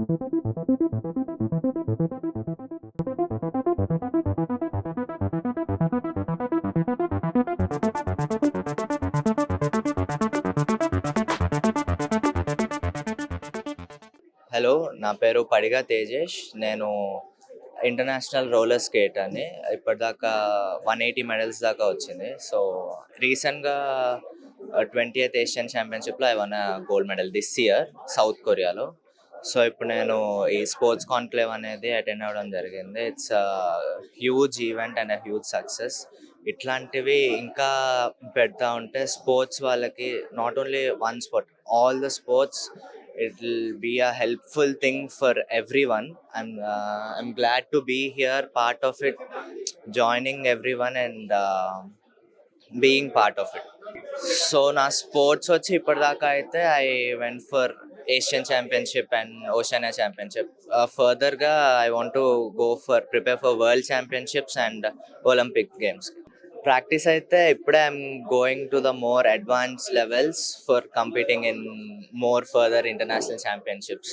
Hello నా పేరు పడిగా తేజేష్. నేను ఇంటర్నేషనల్ రోలర్ స్కేట్ అని ఇప్పటిదాకా వన్ ఎయిటీ మెడల్స్ దాకా వచ్చింది. సో రీసెంట్గా twenty eighth Asian ఛాంపియన్షిప్లో I won gold medal this year South కొరియాలో. సో ఇప్పుడు నేను ఈ స్పోర్ట్స్ కాన్క్లేవ్ అనేది అటెండ్ అవ్వడం జరిగింది. It's huge event and huge success ఇట్లాంటివి ఇంకా పెడతా ఉంటే స్పోర్ట్స్ వాళ్ళకి not only one sport all the sports it will be a helpful thing for everyone I'm i'm glad to be here part of it joining everyone and being part of it so నా sports వచ్చి ఇప్పటిదాకా అయితే I went for Asian championship and Oceania championship ఫర్దర్గా I want to go for prepare for world championships and Olympic games practice అయితే ఇప్పుడే I'm going to the more advance levels for competing in more further international championships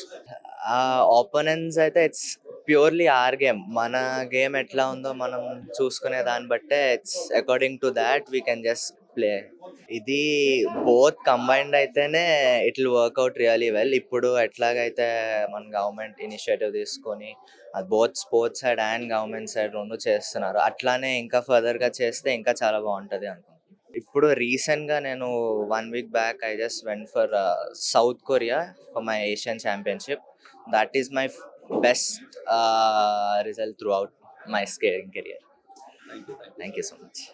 openness అయితే it's purely are game. మన game ఎట్లా ఉందో మనం చూసుకునే దాన్ని బట్టే it's according to that we can just play ఇది బోత్ కంబైన్డ్ అయితేనే it will work out really well ఇప్పుడు ఎట్లాగైతే మన గవర్నమెంట్ ఇనిషియేటివ్ తీసుకొని అది both sports side and government side రెండు చేస్తున్నారు. అట్లానే ఇంకా ఫర్దర్గా చేస్తే ఇంకా చాలా బాగుంటుంది అనుకుంటున్నాను ఇప్పుడు రీసెంట్గా నేను one week back I just went for South Korea for my Asian championship that is my best uh, result throughout my skating career. Thank you, thank you. Thank you so much.